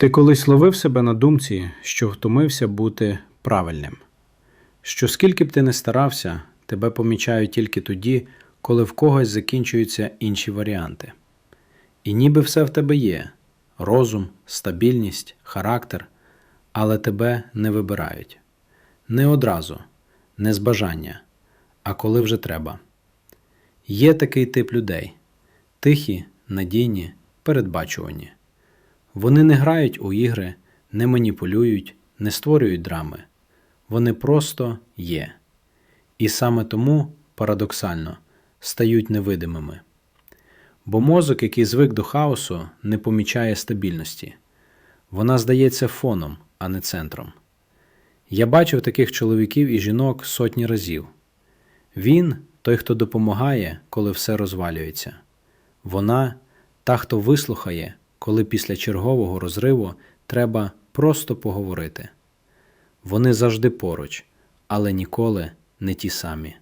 Ти колись ловив себе на думці, що втомився бути правильним, що скільки б ти не старався, тебе помічають тільки тоді, коли в когось закінчуються інші варіанти. І ніби все в тебе є розум, стабільність, характер, але тебе не вибирають. Не одразу, не з бажання, а коли вже треба. Є такий тип людей тихі, надійні, передбачувані. Вони не грають у ігри, не маніпулюють, не створюють драми. Вони просто є. І саме тому, парадоксально, стають невидимими. Бо мозок, який звик до хаосу, не помічає стабільності. Вона здається фоном, а не центром. Я бачив таких чоловіків і жінок сотні разів. Він той, хто допомагає, коли все розвалюється. Вона та, хто вислухає, коли після чергового розриву треба просто поговорити. Вони завжди поруч, але ніколи не ті самі.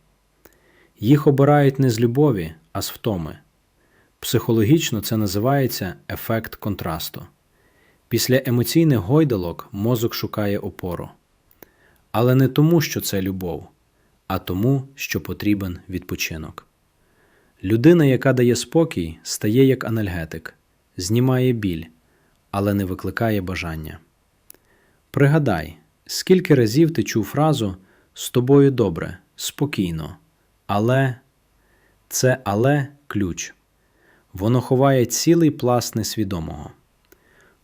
Їх обирають не з любові, а з втоми. Психологічно це називається ефект контрасту. Після емоційних гойдалок мозок шукає опору. Але не тому, що це любов, а тому, що потрібен відпочинок. Людина, яка дає спокій, стає як анальгетик, знімає біль, але не викликає бажання. Пригадай, скільки разів ти чув фразу з тобою добре, спокійно, але це але ключ. Воно ховає цілий пласт несвідомого.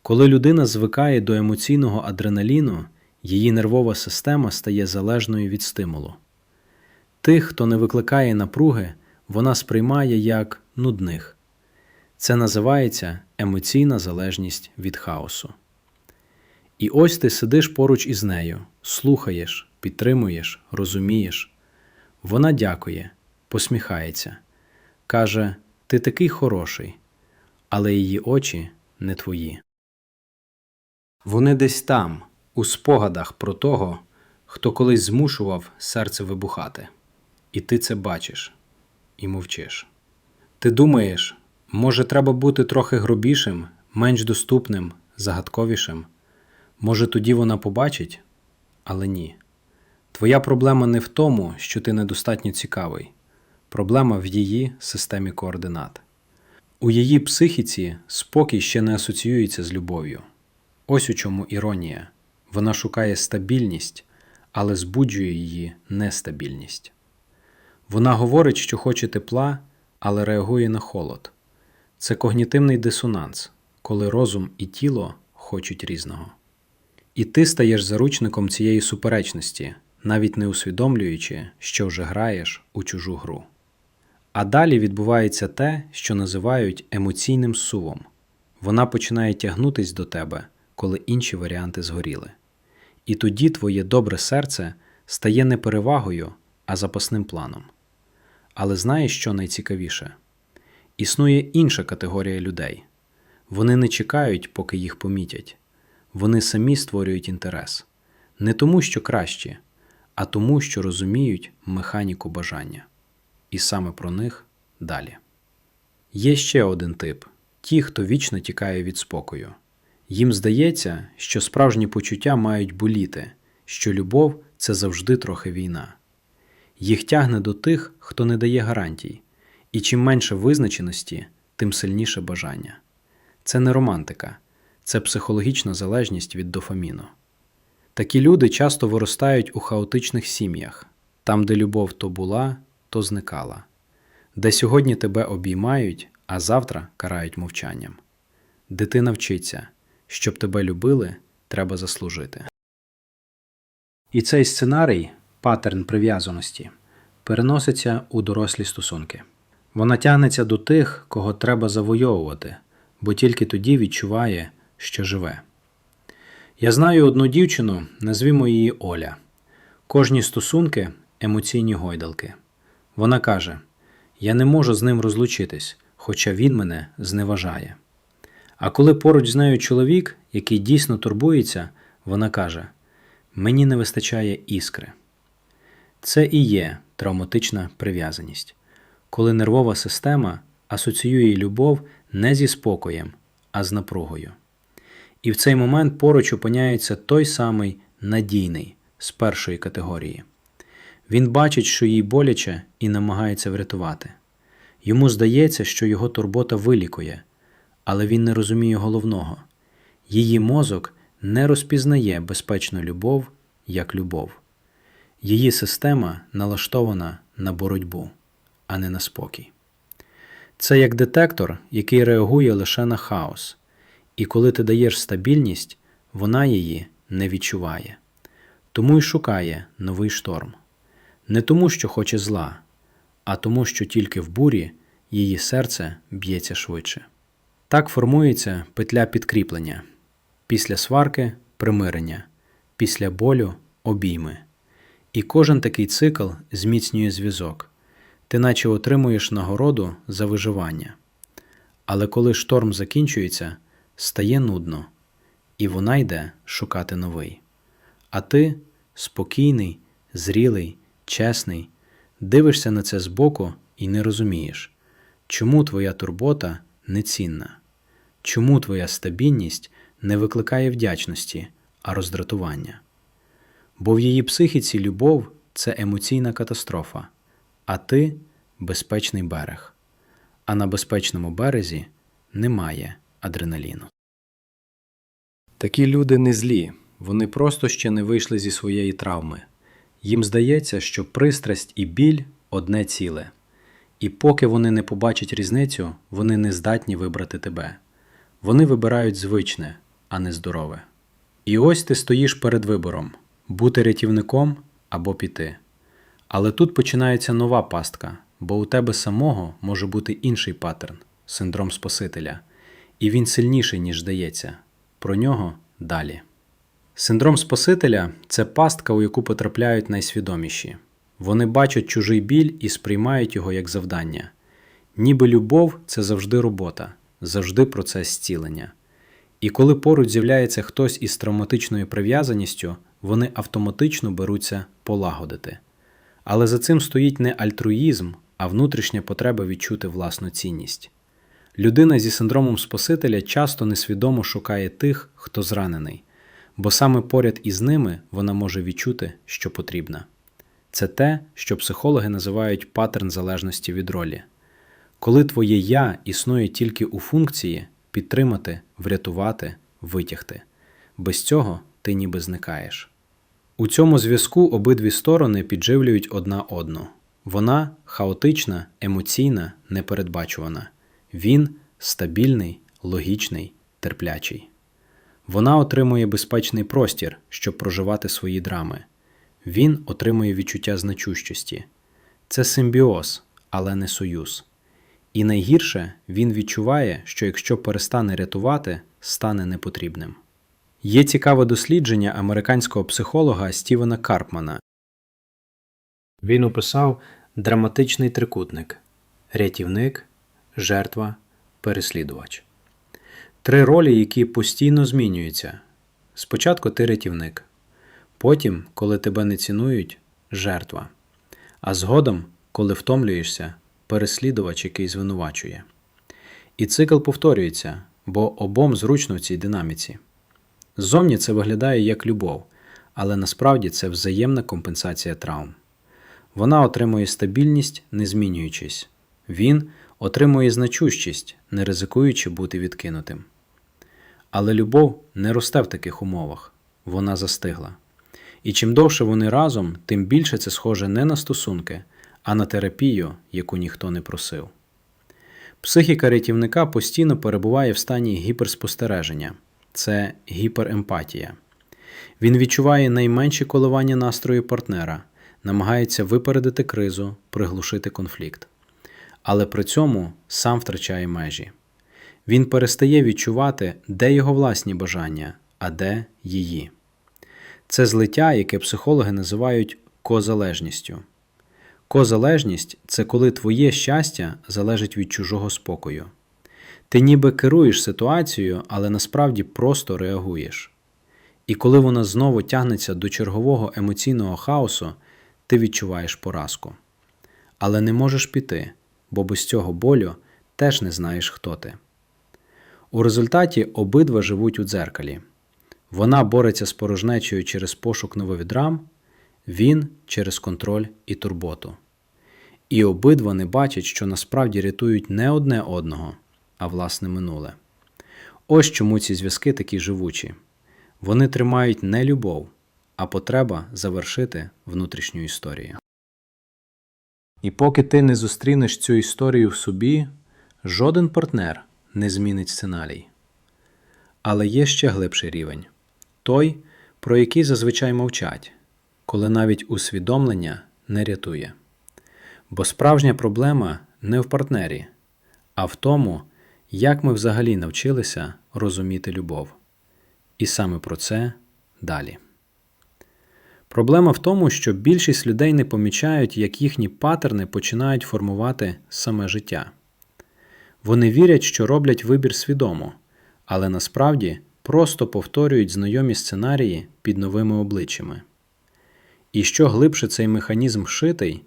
Коли людина звикає до емоційного адреналіну, її нервова система стає залежною від стимулу. Тих, хто не викликає напруги, вона сприймає як нудних. Це називається емоційна залежність від хаосу. І ось ти сидиш поруч із нею, слухаєш, підтримуєш, розумієш. Вона дякує, посміхається, каже: Ти такий хороший, але її очі не твої. Вони десь там, у спогадах про того, хто колись змушував серце вибухати. І ти це бачиш і мовчиш. Ти думаєш, може, треба бути трохи грубішим, менш доступним, загадковішим. Може, тоді вона побачить? Але ні. Твоя проблема не в тому, що ти недостатньо цікавий. Проблема в її системі координат. У її психіці спокій ще не асоціюється з любов'ю. Ось у чому іронія. Вона шукає стабільність, але збуджує її нестабільність. Вона говорить, що хоче тепла, але реагує на холод. Це когнітивний дисонанс, коли розум і тіло хочуть різного. І ти стаєш заручником цієї суперечності, навіть не усвідомлюючи, що вже граєш у чужу гру. А далі відбувається те, що називають емоційним сувом. Вона починає тягнутись до тебе, коли інші варіанти згоріли. І тоді твоє добре серце стає не перевагою, а запасним планом. Але знаєш, що найцікавіше? Існує інша категорія людей. Вони не чекають, поки їх помітять. Вони самі створюють інтерес. Не тому, що кращі, а тому, що розуміють механіку бажання. І саме про них далі. Є ще один тип ті, хто вічно тікає від спокою. Їм здається, що справжні почуття мають боліти, що любов це завжди трохи війна. Їх тягне до тих, хто не дає гарантій, і чим менше визначеності, тим сильніше бажання. Це не романтика, це психологічна залежність від дофаміну. Такі люди часто виростають у хаотичних сім'ях, там, де любов то була, то зникала, де сьогодні тебе обіймають, а завтра карають мовчанням. Дитина вчиться, щоб тебе любили, треба заслужити. І цей сценарій, паттерн прив'язаності, переноситься у дорослі стосунки. Вона тягнеться до тих, кого треба завойовувати, бо тільки тоді відчуває, що живе. Я знаю одну дівчину, назвімо її Оля. Кожні стосунки емоційні гойдалки. Вона каже: Я не можу з ним розлучитись, хоча він мене зневажає. А коли поруч з нею чоловік, який дійсно турбується, вона каже: Мені не вистачає іскри. Це і є травматична прив'язаність, коли нервова система асоціює любов не зі спокоєм, а з напругою. І в цей момент поруч опиняється той самий надійний з першої категорії. Він бачить, що їй боляче, і намагається врятувати. Йому здається, що його турбота вилікує, але він не розуміє головного її мозок не розпізнає безпечну любов як любов. Її система налаштована на боротьбу, а не на спокій. Це як детектор, який реагує лише на хаос, і коли ти даєш стабільність, вона її не відчуває, тому й шукає новий шторм. Не тому, що хоче зла, а тому, що тільки в бурі її серце б'ється швидше. Так формується петля підкріплення після сварки примирення, після болю обійми. І кожен такий цикл зміцнює зв'язок, ти наче отримуєш нагороду за виживання. Але коли шторм закінчується, стає нудно, і вона йде шукати новий. А ти спокійний, зрілий, чесний, дивишся на це збоку і не розумієш, чому твоя турбота нецінна, чому твоя стабільність не викликає вдячності, а роздратування. Бо в її психіці любов це емоційна катастрофа, а ти безпечний берег. А на безпечному березі немає адреналіну. Такі люди не злі, вони просто ще не вийшли зі своєї травми. Їм здається, що пристрасть і біль одне ціле, і поки вони не побачать різницю, вони не здатні вибрати тебе. Вони вибирають звичне, а не здорове. І ось ти стоїш перед вибором бути рятівником або піти. Але тут починається нова пастка, бо у тебе самого може бути інший паттерн синдром Спасителя, і він сильніший, ніж здається. Про нього далі. Синдром Спасителя це пастка, у яку потрапляють найсвідоміші. Вони бачать чужий біль і сприймають його як завдання. Ніби любов це завжди робота, завжди процес зцілення. І коли поруч з'являється хтось із травматичною прив'язаністю, вони автоматично беруться полагодити. Але за цим стоїть не альтруїзм, а внутрішня потреба відчути власну цінність. Людина зі синдромом Спасителя часто несвідомо шукає тих, хто зранений, бо саме поряд із ними вона може відчути, що потрібна. Це те, що психологи називають паттерн залежності від ролі. Коли твоє я існує тільки у функції підтримати, врятувати, витягти. Без цього ти ніби зникаєш. У цьому зв'язку обидві сторони підживлюють одна одну. Вона хаотична, емоційна, непередбачувана. Він стабільний, логічний, терплячий. Вона отримує безпечний простір, щоб проживати свої драми. Він отримує відчуття значущості. Це симбіоз, але не союз. І найгірше він відчуває, що якщо перестане рятувати, стане непотрібним. Є цікаве дослідження американського психолога Стівена Карпмана. Він описав драматичний трикутник рятівник, жертва, переслідувач. Три ролі, які постійно змінюються. Спочатку ти рятівник, потім, коли тебе не цінують, жертва, а згодом, коли втомлюєшся, переслідувач, який звинувачує. І цикл повторюється, бо обом зручно в цій динаміці. Ззовні це виглядає як любов, але насправді це взаємна компенсація травм. Вона отримує стабільність, не змінюючись, він отримує значущість, не ризикуючи бути відкинутим. Але любов не росте в таких умовах, вона застигла. І чим довше вони разом, тим більше це схоже не на стосунки, а на терапію, яку ніхто не просив. Психіка рятівника постійно перебуває в стані гіперспостереження це гіперемпатія. Він відчуває найменші коливання настрою партнера, намагається випередити кризу, приглушити конфлікт. Але при цьому сам втрачає межі. Він перестає відчувати, де його власні бажання, а де її. Це злиття, яке психологи називають козалежністю. Козалежність це коли твоє щастя залежить від чужого спокою. Ти ніби керуєш ситуацією, але насправді просто реагуєш. І коли вона знову тягнеться до чергового емоційного хаосу, ти відчуваєш поразку. Але не можеш піти, бо без цього болю теж не знаєш, хто ти. У результаті обидва живуть у дзеркалі. Вона бореться з порожнечею через пошук нововідрам, він через контроль і турботу. І обидва не бачать, що насправді рятують не одне одного, а власне минуле. Ось чому ці зв'язки такі живучі. Вони тримають не любов, а потреба завершити внутрішню історію. І поки ти не зустрінеш цю історію в собі, жоден партнер не змінить сценарій. Але є ще глибший рівень той, про який зазвичай мовчать, коли навіть усвідомлення не рятує. Бо справжня проблема не в партнері, а в тому, як ми взагалі навчилися розуміти любов. І саме про це далі. Проблема в тому, що більшість людей не помічають, як їхні патерни починають формувати саме життя. Вони вірять, що роблять вибір свідомо, але насправді просто повторюють знайомі сценарії під новими обличчями. І що глибше цей механізм вшитий,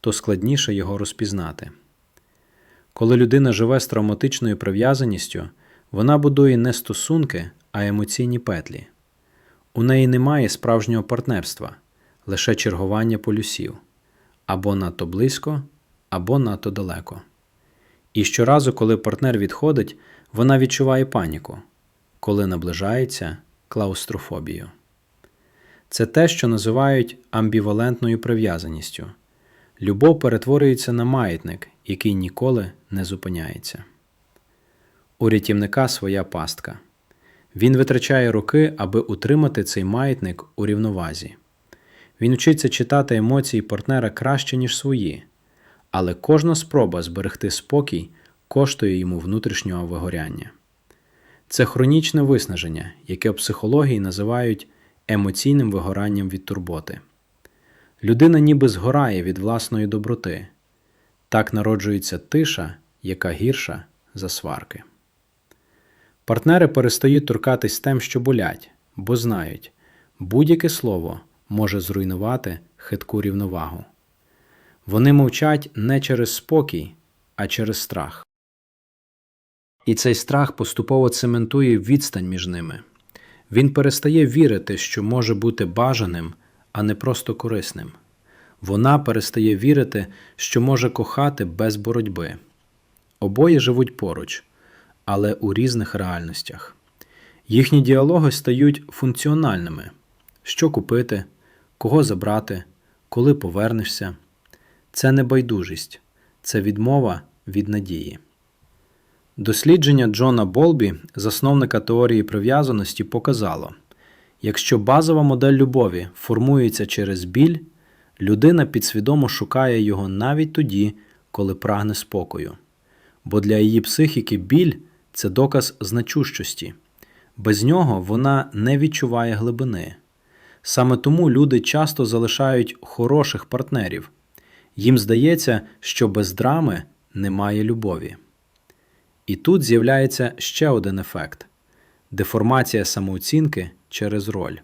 то складніше його розпізнати. Коли людина живе з травматичною прив'язаністю, вона будує не стосунки, а емоційні петлі. У неї немає справжнього партнерства, лише чергування полюсів або надто близько, або надто далеко. І щоразу, коли партнер відходить, вона відчуває паніку, коли наближається клаустрофобію. Це те, що називають амбівалентною прив'язаністю. Любов перетворюється на маятник, який ніколи не зупиняється. У рятівника своя пастка. Він витрачає роки, аби утримати цей маятник у рівновазі. Він вчиться читати емоції партнера краще, ніж свої, але кожна спроба зберегти спокій коштує йому внутрішнього вигоряння. Це хронічне виснаження, яке в психології називають емоційним вигоранням від турботи. Людина ніби згорає від власної доброти. Так народжується тиша, яка гірша за сварки. Партнери перестають торкатись тем, що болять, бо знають, будь-яке слово може зруйнувати хитку рівновагу. Вони мовчать не через спокій, а через страх. І цей страх поступово цементує відстань між ними. Він перестає вірити, що може бути бажаним, а не просто корисним. Вона перестає вірити, що може кохати без боротьби. Обоє живуть поруч, але у різних реальностях. Їхні діалоги стають функціональними: що купити, кого забрати, коли повернешся. Це не байдужість, це відмова від надії. Дослідження Джона Болбі, засновника теорії прив'язаності, показало, якщо базова модель любові формується через біль, людина підсвідомо шукає його навіть тоді, коли прагне спокою. Бо для її психіки біль це доказ значущості. Без нього вона не відчуває глибини. Саме тому люди часто залишають хороших партнерів. Їм здається, що без драми немає любові. І тут з'являється ще один ефект деформація самооцінки через роль.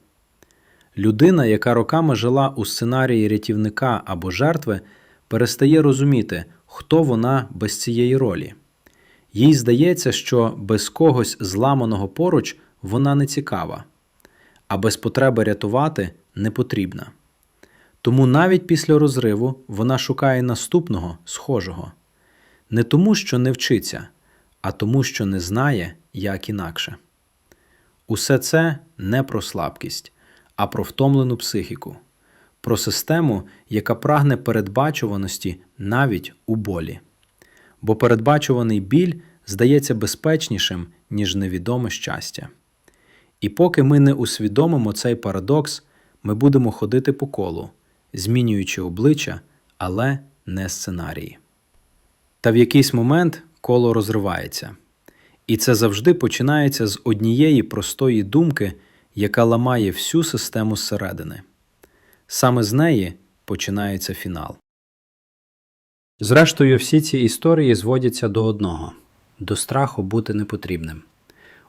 Людина, яка роками жила у сценарії рятівника або жертви, перестає розуміти, хто вона без цієї ролі. Їй здається, що без когось зламаного поруч вона не цікава, а без потреби рятувати не потрібна. Тому навіть після розриву вона шукає наступного схожого не тому, що не вчиться, а тому, що не знає, як інакше. Усе це не про слабкість, а про втомлену психіку, про систему, яка прагне передбачуваності навіть у болі. Бо передбачуваний біль здається безпечнішим, ніж невідоме щастя. І поки ми не усвідомимо цей парадокс, ми будемо ходити по колу, змінюючи обличчя, але не сценарії. Та в якийсь момент коло розривається. І це завжди починається з однієї простої думки, яка ламає всю систему зсередини. Саме з неї починається фінал. Зрештою, всі ці історії зводяться до одного до страху бути непотрібним.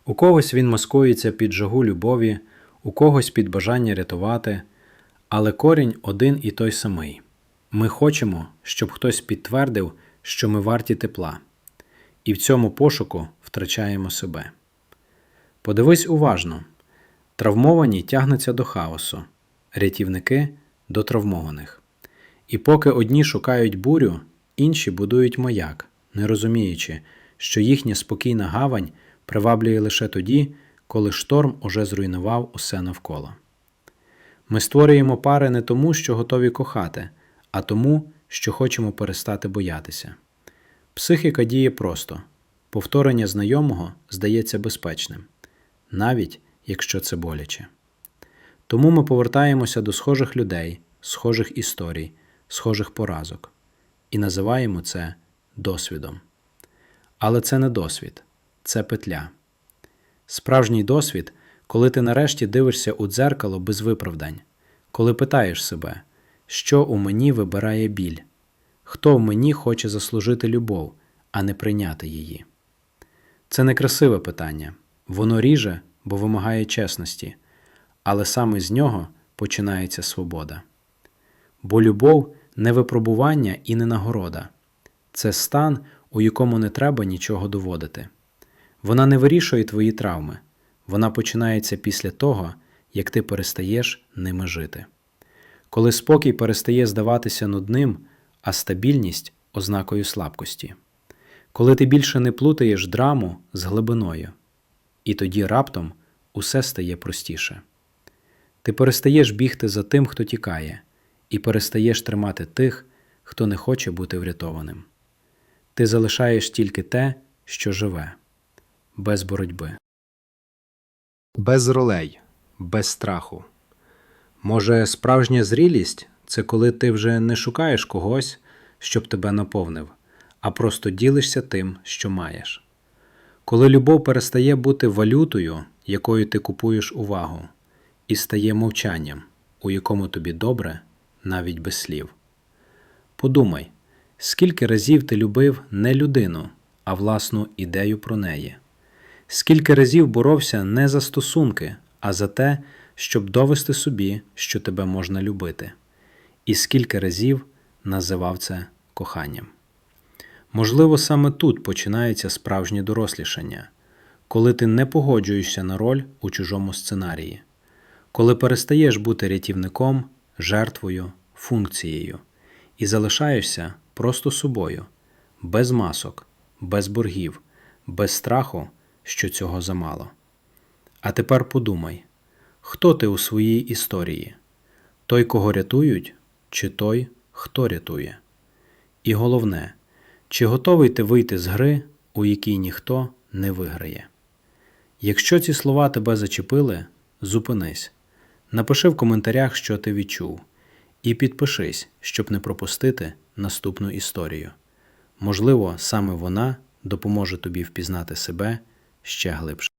У когось він маскується під жагу любові, у когось під бажання рятувати, але корінь один і той самий. Ми хочемо, щоб хтось підтвердив, що ми варті тепла, і в цьому пошуку втрачаємо себе. Подивись уважно. Травмовані тягнуться до хаосу, рятівники до травмованих. І поки одні шукають бурю, інші будують маяк, не розуміючи, що їхня спокійна гавань приваблює лише тоді, коли шторм уже зруйнував усе навколо. Ми створюємо пари не тому, що готові кохати, а тому, що хочемо перестати боятися. Психіка діє просто повторення знайомого здається безпечним, навіть якщо це боляче. Тому ми повертаємося до схожих людей, схожих історій, схожих поразок і називаємо це досвідом. Але це не досвід, це петля. Справжній досвід, коли ти нарешті дивишся у дзеркало без виправдань, коли питаєш себе, що у мені вибирає біль, хто в мені хоче заслужити любов, а не прийняти її. Це не красиве питання, воно ріже, бо вимагає чесності, але саме з нього починається свобода. Бо любов не випробування і не нагорода, це стан, у якому не треба нічого доводити. Вона не вирішує твої травми, вона починається після того, як ти перестаєш ними жити. Коли спокій перестає здаватися нудним, а стабільність ознакою слабкості, коли ти більше не плутаєш драму з глибиною, і тоді раптом усе стає простіше. Ти перестаєш бігти за тим, хто тікає, і перестаєш тримати тих, хто не хоче бути врятованим. Ти залишаєш тільки те, що живе, без боротьби. Без ролей, без страху. Може, справжня зрілість це коли ти вже не шукаєш когось, щоб тебе наповнив, а просто ділишся тим, що маєш. Коли любов перестає бути валютою, якою ти купуєш увагу, і стає мовчанням, у якому тобі добре навіть без слів. Подумай, скільки разів ти любив не людину, а власну ідею про неї. Скільки разів боровся не за стосунки, а за те, щоб довести собі, що тебе можна любити, і скільки разів називав це коханням. Можливо, саме тут починається справжнє дорослішання, коли ти не погоджуєшся на роль у чужому сценарії, коли перестаєш бути рятівником, жертвою, функцією і залишаєшся просто собою, без масок, без боргів, без страху, що цього замало. А тепер подумай, хто ти у своїй історії? Той, кого рятують, чи той, хто рятує? І головне, чи готовий ти вийти з гри, у якій ніхто не виграє? Якщо ці слова тебе зачепили, зупинись, напиши в коментарях, що ти відчув, і підпишись, щоб не пропустити наступну історію. Можливо, саме вона допоможе тобі впізнати себе ще глибше.